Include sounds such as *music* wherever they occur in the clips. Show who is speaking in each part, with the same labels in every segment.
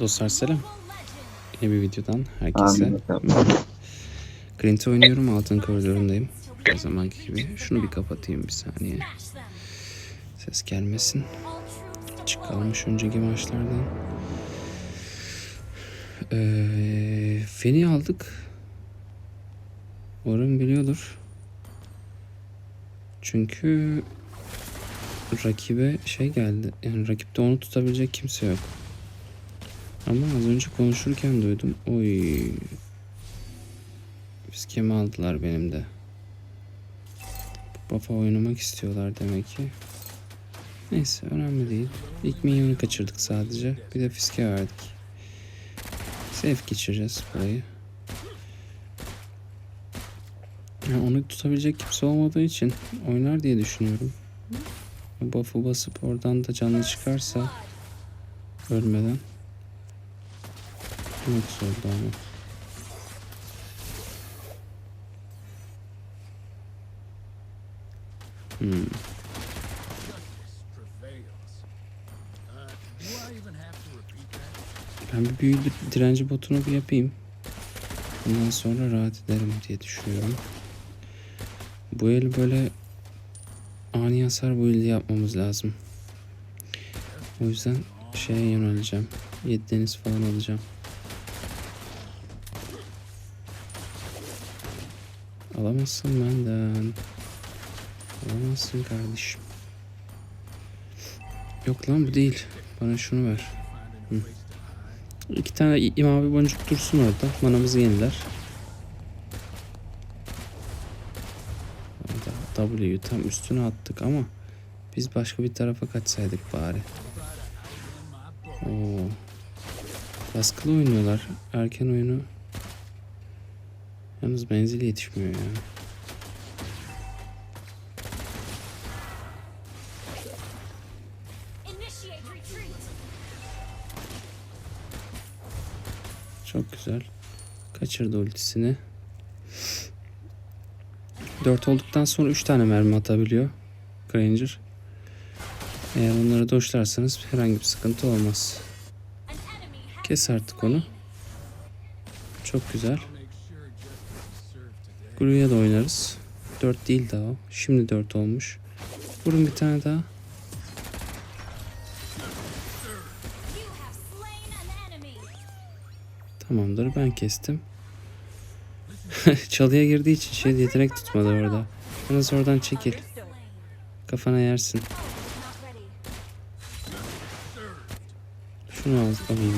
Speaker 1: Dostlar selam. Yeni bir videodan herkese. Grint'i oynuyorum. Altın koridorundayım. Her zamanki gibi. Şunu bir kapatayım bir saniye. Ses gelmesin. Çıkalmış önceki maçlardan. Ee, Feni aldık. Umarım biliyordur. Çünkü rakibe şey geldi. Yani rakipte onu tutabilecek kimse yok. Ama az önce konuşurken duydum. Oy. Viskemi aldılar benim de. Bafa oynamak istiyorlar demek ki. Neyse önemli değil. İlk minyonu kaçırdık sadece. Bir de fiske verdik. Safe geçireceğiz burayı. Ya onu tutabilecek kimse olmadığı için oynar diye düşünüyorum. Buff'u basıp oradan da canlı çıkarsa ölmeden
Speaker 2: have to repeat that?
Speaker 1: Ben bir büyülü direnci botunu bir yapayım. Ondan sonra rahat ederim diye düşünüyorum. Bu el böyle ani hasar build'i yapmamız lazım. O yüzden şeye yöneleceğim. Yedi deniz falan alacağım. Alamazsın benden. Alamazsın kardeşim. Yok lan bu değil. Bana şunu ver. Hı. İki tane i- mavi boncuk dursun orada. Manamızı yeniler. W'yu tam üstüne attık ama biz başka bir tarafa kaçsaydık bari. Oo. Baskılı oynuyorlar. Erken oyunu. Yalnız menzil yetişmiyor ya. Çok güzel. Kaçırdı ultisini. 4 olduktan sonra 3 tane mermi atabiliyor Granger. Eğer onları doşlarsanız herhangi bir sıkıntı olmaz. Kes artık onu. Çok güzel. Glue'ya da oynarız. 4 değil daha. Şimdi 4 olmuş. Vurun bir tane daha. Tamamdır ben kestim. *laughs* Çalıya girdiği için şey yetenek tutmadı orada. Yalnız oradan çekil. Kafana yersin. Şunu al, alayım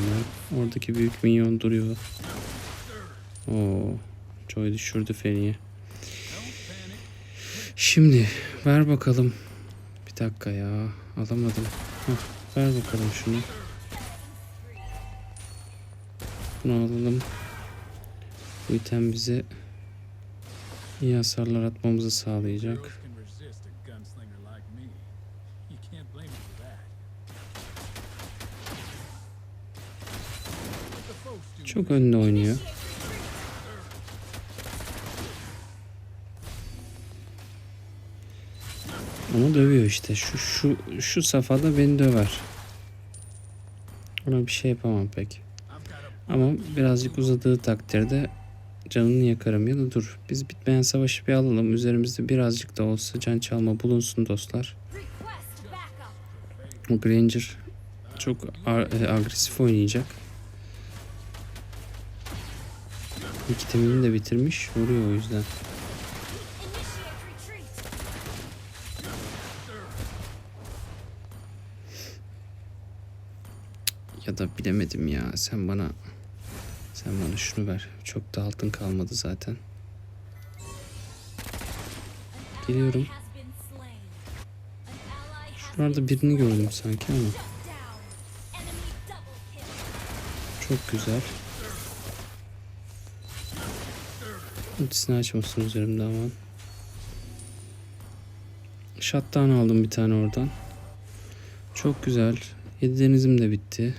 Speaker 1: ben. Oradaki büyük minyon duruyor. Oo, Joy düşürdü Feni'yi. Şimdi ver bakalım. Bir dakika ya. Alamadım. Hah, ver bakalım şunu. Bunu alalım. Bu item bize iyi hasarlar atmamızı sağlayacak.
Speaker 2: Girls can resist
Speaker 1: Onu dövüyor işte. Şu şu şu safhada beni döver. Ona bir şey yapamam pek. Ama birazcık uzadığı takdirde canını yakarım ya da dur. Biz bitmeyen savaşı bir alalım. Üzerimizde birazcık da olsa can çalma bulunsun dostlar. O Granger çok e, agresif oynayacak. İlk temini de bitirmiş. Vuruyor o yüzden. Ya da bilemedim ya. Sen bana sen bana şunu ver. Çok da altın kalmadı zaten. Geliyorum. Şuralarda birini gördüm sanki ama. Çok güzel. Ultisini açmasın üzerimde aman. Shutdown aldım bir tane oradan. Çok güzel. Yedi denizim de bitti.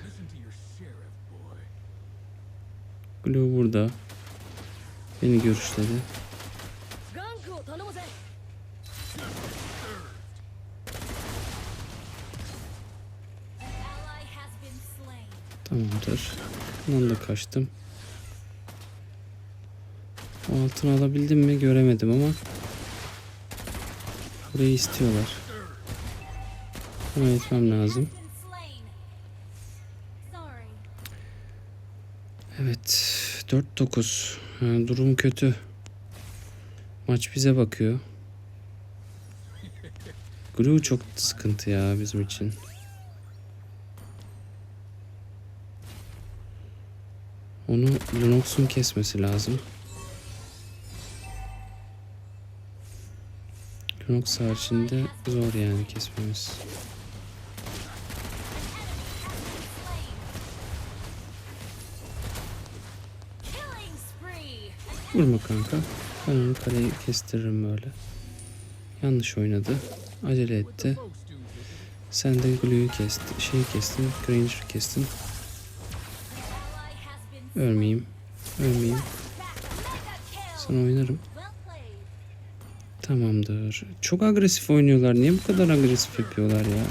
Speaker 3: Ally has been slain.
Speaker 1: Tamamdır. Bundan da kaçtım. O altını alabildim mi göremedim ama burayı istiyorlar. Bunu etmem lazım.
Speaker 3: Sorry.
Speaker 1: Evet. 4-9. Ha, durum kötü. Maç bize bakıyor. Glue çok sıkıntı ya bizim için. Onu Lunox'un kesmesi lazım. Lunox haricinde zor yani kesmemiz. Vurma kanka. Ben onu kaleyi kestiririm böyle. Yanlış oynadı. Acele etti. Sen de Glue'yu kestin. Şeyi kestin. Granger'ı kestin. Ölmeyeyim. Ölmeyeyim. Sana oynarım. Tamamdır. Çok agresif oynuyorlar. Niye bu kadar agresif yapıyorlar ya?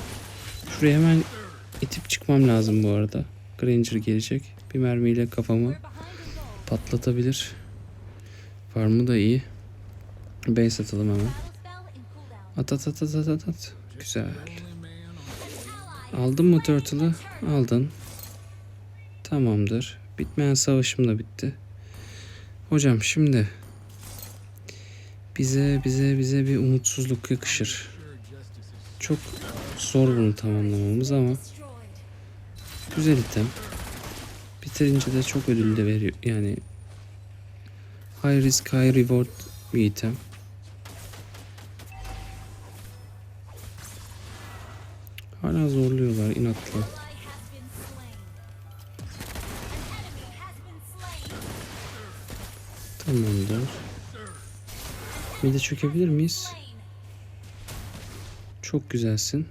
Speaker 1: Şuraya hemen itip çıkmam lazım bu arada. Granger gelecek. Bir mermiyle kafamı patlatabilir. Farmı da iyi. Base atalım hemen. At at at at at at, at. Güzel. Aldın mı Turtle'ı? Aldın. Tamamdır. Bitmeyen savaşım da bitti. Hocam şimdi bize bize bize bir umutsuzluk yakışır. Çok zor bunu tamamlamamız ama güzel item. Bitirince de çok ödül de veriyor. Yani high risk high reward bir item. Hala zorluyorlar inatla. Tamamdır. Bir de çökebilir miyiz? Çok güzelsin.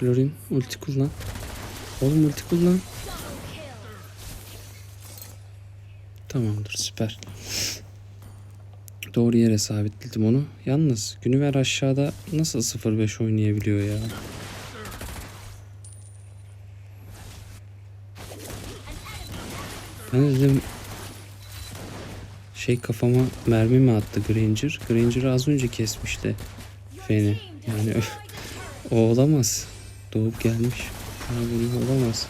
Speaker 1: Florin ulti kullan. Oğlum ulti kullan. Tamamdır süper. Doğru yere sabitledim onu. Yalnız Günüver aşağıda nasıl 0-5 oynayabiliyor ya? Ben de dedim şey kafama mermi mi attı Granger? Granger'ı az önce kesmişti. Feni. Yani *laughs* o olamaz. Doğup gelmiş. Ha, bunu olamaz.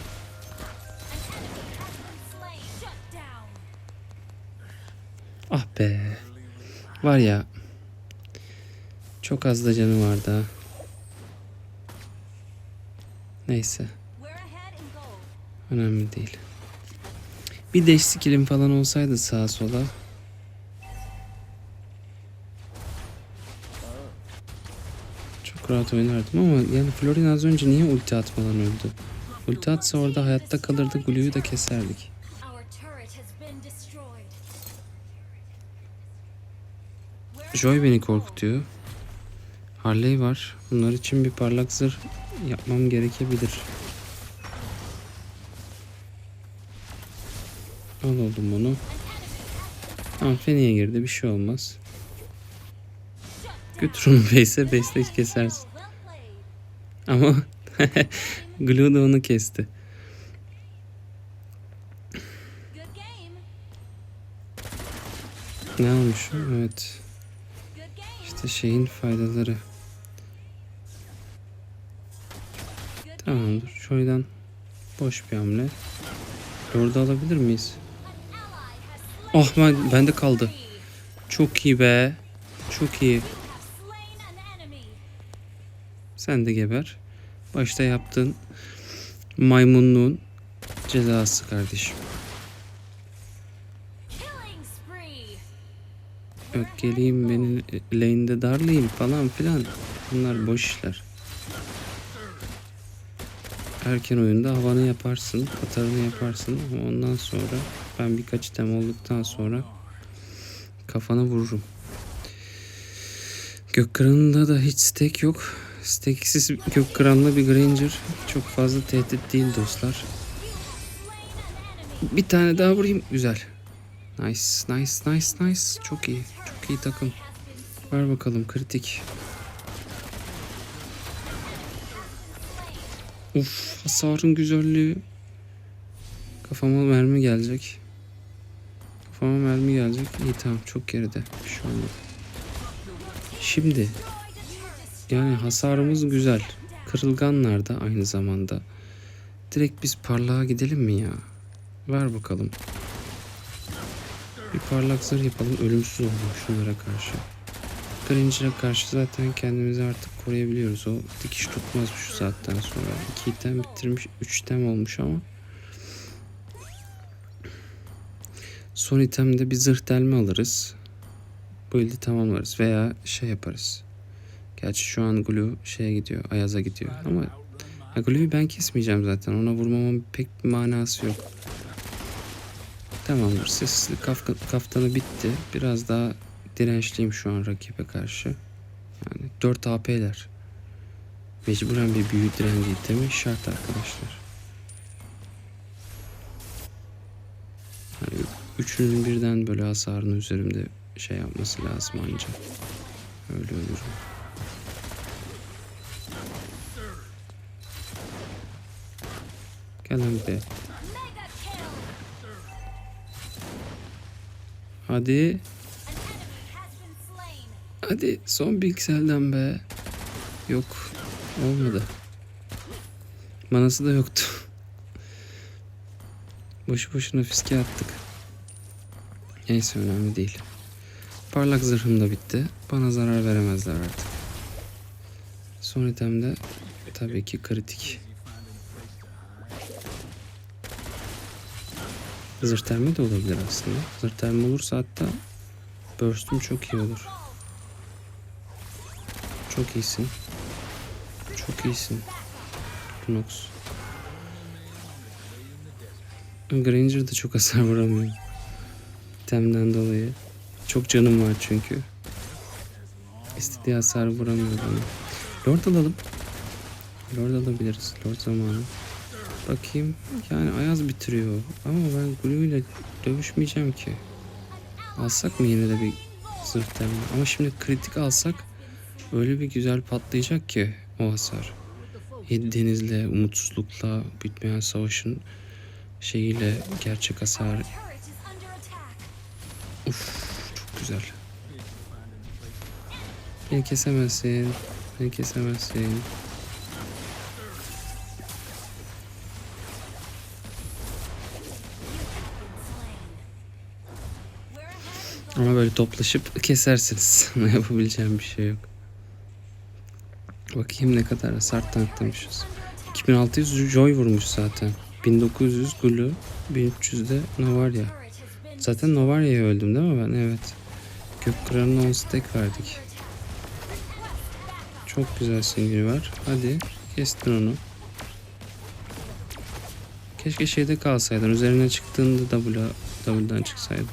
Speaker 1: Ah be. Var ya. Çok az da canı vardı ha. Neyse. Önemli değil. Bir dash skill'im falan olsaydı sağa sola. Çok rahat oynardım ama yani Florin az önce niye ulti atmadan öldü? Ulti atsa orada hayatta kalırdı. Glue'yu da keserdik. Joy beni korkutuyor. Harley var. Bunlar için bir parlak zırh yapmam gerekebilir. Al oğlum bunu. Tamam Feni'ye girdi bir şey olmaz. Götür onu base'e base'de kesersin. Ama *laughs* Glue da onu kesti. Ne olmuş? Evet. İşte şeyin faydaları. Tamamdır. Joy'dan boş bir hamle. Lord'u alabilir miyiz? Oh ben bende kaldı. Çok iyi be. Çok iyi. Sen de geber. Başta yaptığın maymunluğun cezası kardeşim.
Speaker 3: Spree.
Speaker 1: Ökkeleyim beni lane'de darlayayım falan filan. Bunlar boş işler. Erken oyunda havanı yaparsın, katarını yaparsın ondan sonra ben birkaç item olduktan sonra kafana vururum. Gökkıran'da da hiç stack yok. Stacksiz Gökkıran'la bir Granger çok fazla tehdit değil dostlar. Bir tane daha vurayım. Güzel. Nice, nice, nice, nice. Çok iyi. Çok iyi takım. Ver bakalım kritik. Uf hasarın güzelliği. Kafama mermi gelecek. Kafama mermi gelecek. İyi tamam çok geride. Bir şey olmadı. Şimdi yani hasarımız güzel. Kırılganlar da aynı zamanda. Direkt biz parlağa gidelim mi ya? Ver bakalım. Bir parlak zırh yapalım. Ölümsüz olalım şunlara karşı. Granger'a karşı zaten kendimizi artık koruyabiliyoruz. O dikiş tutmaz şu saatten sonra. İki item bitirmiş. Üç item olmuş ama. Son itemde bir zırh delme alırız. Bu ildi tamamlarız. Veya şey yaparız. Gerçi şu an Glue şeye gidiyor. Ayaz'a gidiyor. Ama ya Glue'yu ben kesmeyeceğim zaten. Ona vurmamın pek bir manası yok. Tamamdır. Sessizlik kafka- kaftanı bitti. Biraz daha dirençliyim şu an rakibe karşı. Yani 4 AP'ler. Mecburen bir büyü direnci itemi şart arkadaşlar. Yani üçünün birden böyle hasarını üzerimde şey yapması lazım ancak. Öyle ölürüm. Gel lan Hadi. Hadi son pikselden be. Yok. Olmadı. Manası da yoktu. Boşu boşuna fiske attık. Neyse önemli değil. Parlak zırhım da bitti. Bana zarar veremezler artık. Son itemde tabii ki kritik. Zırh termi de olabilir aslında. Zırh termi olursa hatta burst'üm çok iyi olur. Çok iyisin. Çok iyisin. Knox. Granger de çok hasar vuramıyor. Temden dolayı. Çok canım var çünkü. İstediği hasar vuramıyor bana. Lord alalım. Lord alabiliriz. Lord zamanı. Bakayım. Yani Ayaz bitiriyor. Ama ben Glue ile dövüşmeyeceğim ki. Alsak mı yine de bir zırh temel? Ama şimdi kritik alsak öyle bir güzel patlayacak ki o hasar. Denizle, umutsuzlukla, bitmeyen savaşın şeyiyle gerçek hasar. Uf, çok güzel. Beni kesemezsin. Beni kesemezsin. Ama böyle toplaşıp kesersiniz. *laughs* Ona yapabileceğim bir şey yok. Bakayım ne kadar hasar tanıtlamışız. 2600 Joy vurmuş zaten. 1900 Gulu, 1300 de Novaria. Zaten Novaria'ya öldüm değil mi ben? Evet. Gökkıran'ına 10 stack verdik. Çok güzel singil var. Hadi kestin onu. Keşke şeyde kalsaydın. Üzerine çıktığında W'dan çıksaydın.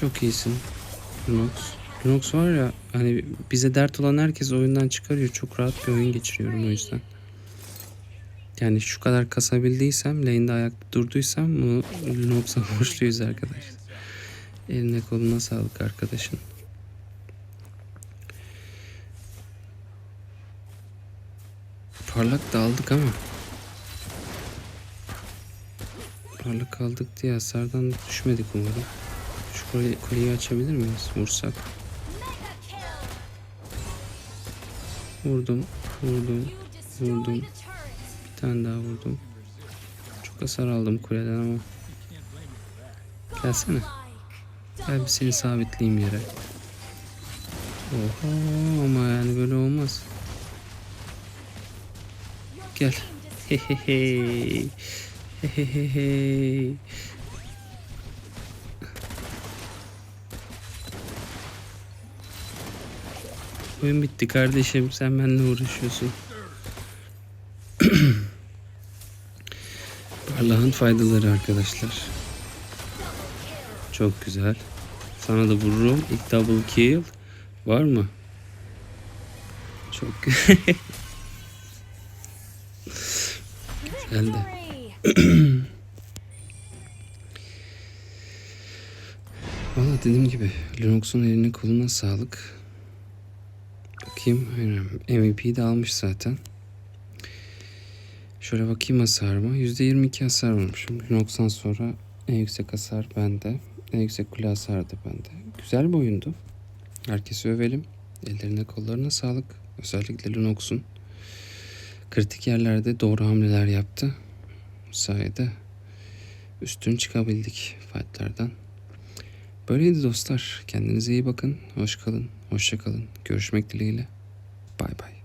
Speaker 1: Çok iyisin. Lunox. Lunox var ya hani bize dert olan herkes oyundan çıkarıyor. Çok rahat bir oyun geçiriyorum o yüzden. Yani şu kadar kasabildiysem, lane'de ayakta durduysam bunu Lunox'a *laughs* borçluyuz arkadaşlar. Eline koluna sağlık arkadaşın. Parlak da aldık ama. Parlak aldık diye hasardan düşmedik umarım. Kuleyi açabilir miyiz? Vursak. Vurdum, vurdum. Vurdum. Bir tane daha vurdum. Çok hasar aldım kuleden ama. Gelsene. Gel bir seni sabitleyeyim yere. Oha ama yani böyle olmaz. Gel. Hehehe. Hehehe. Oyun bitti kardeşim. Sen benimle uğraşıyorsun. *clears throat* Parlağın faydaları arkadaşlar. Çok güzel. Sana da vururum. İlk double kill. Var mı? Çok Geldi.
Speaker 3: Victory.
Speaker 1: Valla dediğim gibi Linux'un eline koluna sağlık. Bakayım. Aynen. MVP de almış zaten. Şöyle bakayım hasarıma. %22 hasar vurmuşum. 90 sonra en yüksek hasar bende. En yüksek kule hasar da bende. Güzel bir oyundu. Herkesi övelim. Ellerine kollarına sağlık. Özellikle Lunox'un kritik yerlerde doğru hamleler yaptı. Bu sayede üstün çıkabildik fightlardan. Böyleydi dostlar. Kendinize iyi bakın. Hoş kalın. Hoşça kalın. Görüşmek dileğiyle. Bay bay.